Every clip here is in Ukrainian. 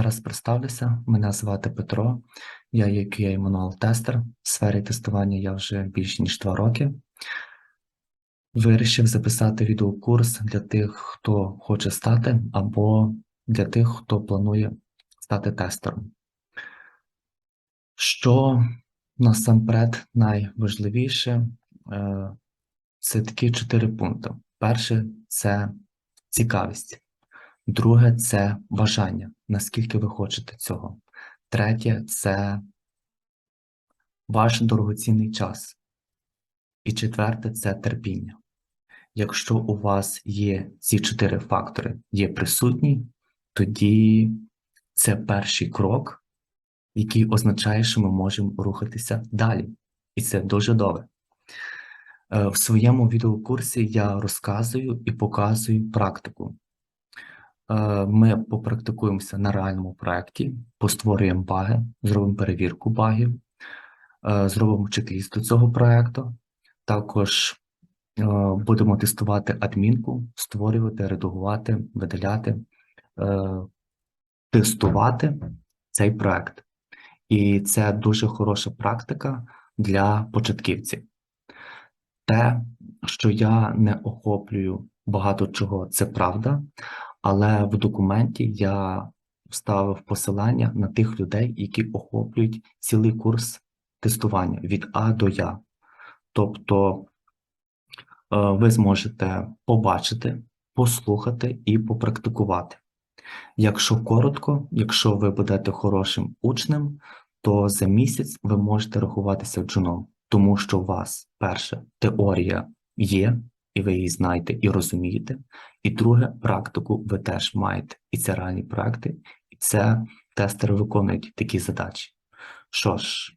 Зараз представлюся. Мене звати Петро. Я є QA Manual тестер. В сфері тестування я вже більш ніж два роки. Вирішив записати відеокурс для тих, хто хоче стати, або для тих, хто планує стати тестером. Що насамперед найважливіше е, це такі чотири пункти. Перше це цікавість. Друге це бажання, наскільки ви хочете цього. Третє це ваш дорогоцінний час. І четверте це терпіння. Якщо у вас є ці чотири фактори є присутні, тоді це перший крок, який означає, що ми можемо рухатися далі. І це дуже добре. Е, В своєму відеокурсі я розказую і показую практику. Е, Ми попрактикуємося на реальному проєкті, постворюємо баги, зробимо перевірку багів, е, зробимо чек-ліст до цього проєкту. Також е, будемо тестувати адмінку, створювати, редагувати, видаляти, тестувати цей проєкт. І це дуже хороша практика для початківців. Те, що я не охоплюю багато чого, це правда, але в документі я вставив посилання на тих людей, які охоплюють цілий курс тестування від А до Я. Тобто е, ви зможете побачити, послухати і попрактикувати. Якщо коротко, якщо ви будете хорошим учнем, то за місяць ви можете рахуватися джуном, тому що у вас перше теорія є, і ви її знаєте і розумієте. І друге, практику ви теж маєте. І це реальні проекти, і це тестери виконують такі задачі. Що ж,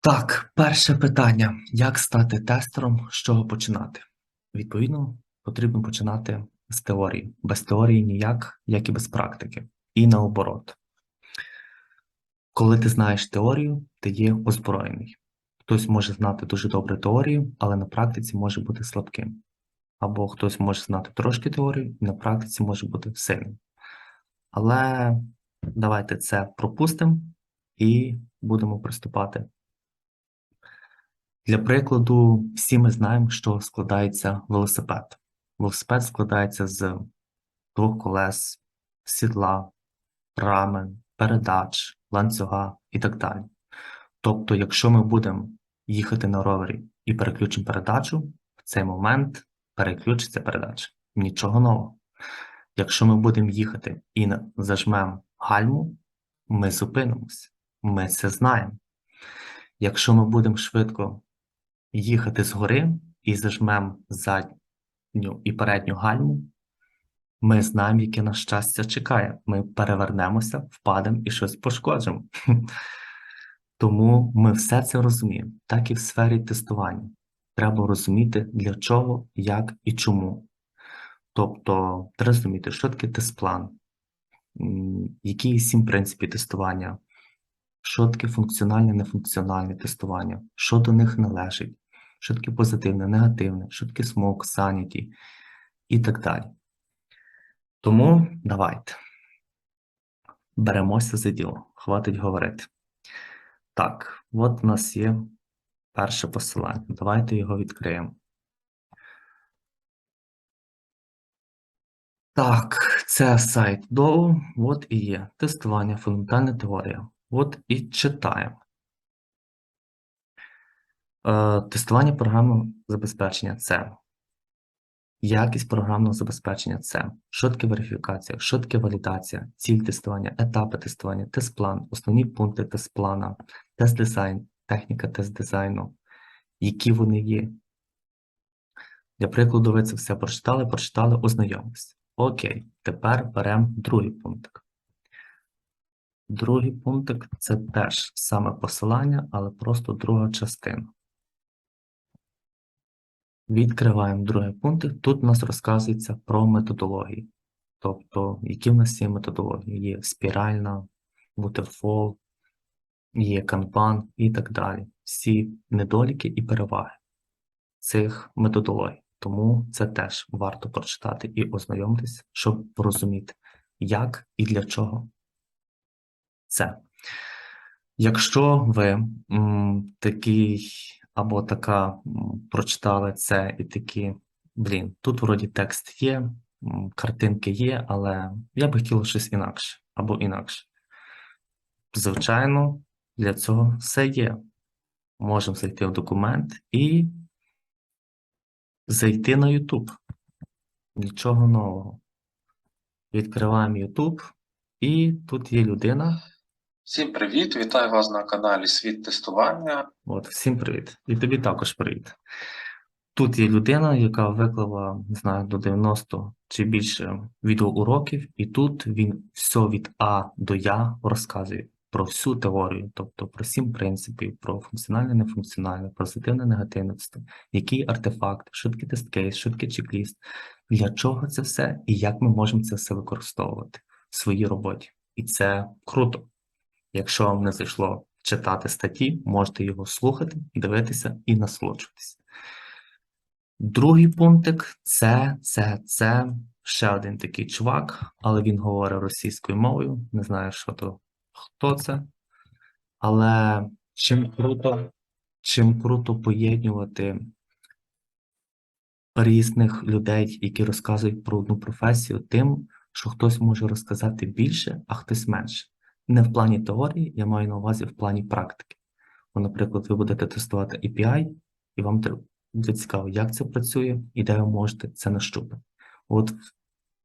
Так, перше питання: як стати тестером, з чого починати? Відповідно, потрібно починати з теорії. Без теорії ніяк, як і без практики. І наоборот. Коли ти знаєш теорію, ти є озброєний. Хтось може знати дуже добре теорію, але на практиці може бути слабким. Або хтось може знати трошки теорію, і на практиці може бути сильним. Але давайте це пропустимо і будемо приступати для прикладу, всі ми знаємо, що складається велосипед. Велосипед складається з двох колес, сідла, рами, передач, ланцюга і так далі. Тобто, якщо ми будемо їхати на ровері і переключимо передачу, в цей момент переключиться передача. Нічого нового. Якщо ми будемо їхати і зажмемо гальму, ми зупинимося. Ми це знаємо. Якщо ми будемо швидко їхати згори і зажмемо задню і передню гальму, ми знаємо, яке нас щастя чекає. Ми перевернемося, впадемо і щось пошкоджимо. Тому ми все це розуміємо, так і в сфері тестування. Треба розуміти, для чого, як і чому. Тобто, треба розуміти, що таке тест-план, які є сім принципів тестування, що таке функціональне, нефункціональне тестування, що до них належить, що таке позитивне, негативне, що таке смок, саніті і так далі. Тому давайте беремося за діло, хватить говорити. Так, от у нас є перше посилання. Давайте його відкриємо. Так, це сайт DOW, от і є тестування, фундаментальна теорія. От і читаємо. Е, Тестування програмного забезпечення це якість програмного забезпечення це що таке верифікація, що таке валідація, ціль тестування, етапи тестування, тест-план, основні пункти тест-плана, тест-дизайн, техніка тест-дизайну, які вони є. Для прикладу, ви це все прочитали, прочитали, ознайомилися. Окей, тепер беремо другий пунктик. Другий пунктик це теж саме посилання, але просто друга частина. Відкриваємо другий пункт. Тут у нас розказується про методології. Тобто, які в нас є методології? Є спіральна, waterfall, є канбан і так далі. всі недоліки і переваги цих методологій. Тому це теж варто прочитати і ознайомитись, щоб порозуміти, як і для чого це. Якщо ви м, такий або така прочитали це і такі, блін, тут вроді текст є, картинки є, але я би хотіла щось інакше або інакше. Звичайно, для цього все є. Можемо зайти в документ і зайти на YouTube. Нічого нового. Відкриваємо YouTube, і тут є людина. Всім привіт! Вітаю вас на каналі Світ тестування. От, всім привіт. І тобі також привіт. Тут є людина, яка виклала, не знаю, до 90 чи більше відеоуроків, і тут він все від А до Я розказує про всю теорію, тобто про сім принципів, про функціональне, нефункціональне, позитивне, негативне, який артефакт, таке тест-кейс, таке чек-ліст, для чого це все і як ми можемо це все використовувати в своїй роботі. І це круто. Якщо вам не зайшло читати статті, можете його слухати, дивитися і насолоджуватися. Другий пунктик це, це, це ще один такий чувак, але він говорить російською мовою. Не знаю, що то, хто це. Але чим круто, чим круто поєднувати різних людей, які розказують про одну професію, тим, що хтось може розказати більше, а хтось менше. Не в плані теорії, я маю на увазі в плані практики. Бо, наприклад, ви будете тестувати API, і вам буде цікаво, як це працює і де ви можете це нащупати. От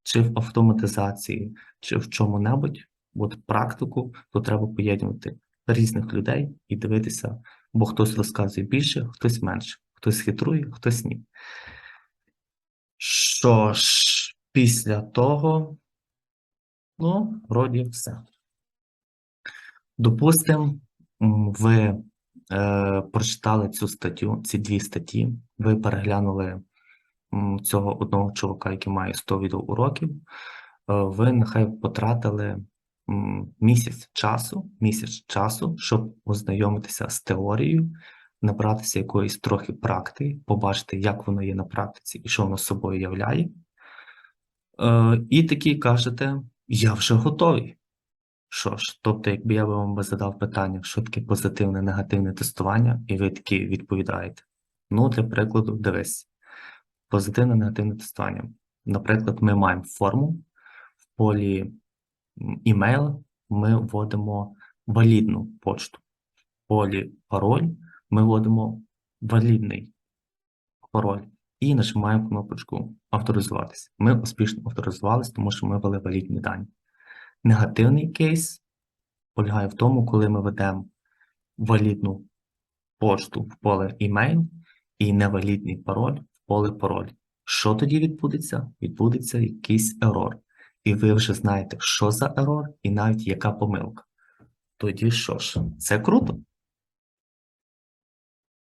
чи в автоматизації, чи в чому-небудь, от практику, то треба поєднувати різних людей і дивитися, бо хтось розказує більше, хтось менше, хтось хитрує, хтось ні. Що ж, після того, ну, вроді все. Допустимо, ви е, прочитали цю статтю, ці дві статті, ви переглянули цього одного чувака, який має 100 відеоуроків, е, ви нехай потратили місяць часу, місяць часу, щоб ознайомитися з теорією, набратися якоїсь трохи практики, побачити, як воно є на практиці і що воно собою являє. Е, і такі кажете, я вже готовий. Що ж, тобто, якби я вам задав питання, що таке позитивне, негативне тестування, і ви такі відповідаєте. Ну, для прикладу, дивись, позитивне, негативне тестування. Наприклад, ми маємо форму в полі email ми вводимо валідну почту. В полі пароль ми вводимо валідний пароль і нажимаємо кнопочку авторизуватися. Ми успішно авторизувалися, тому що ми ввели валідні дані. Негативний кейс полягає в тому, коли ми ведемо валідну пошту в поле email і невалідний пароль в поле пароль. Що тоді відбудеться? Відбудеться якийсь ерор. І ви вже знаєте, що за ерор, і навіть яка помилка. Тоді що ж, це круто.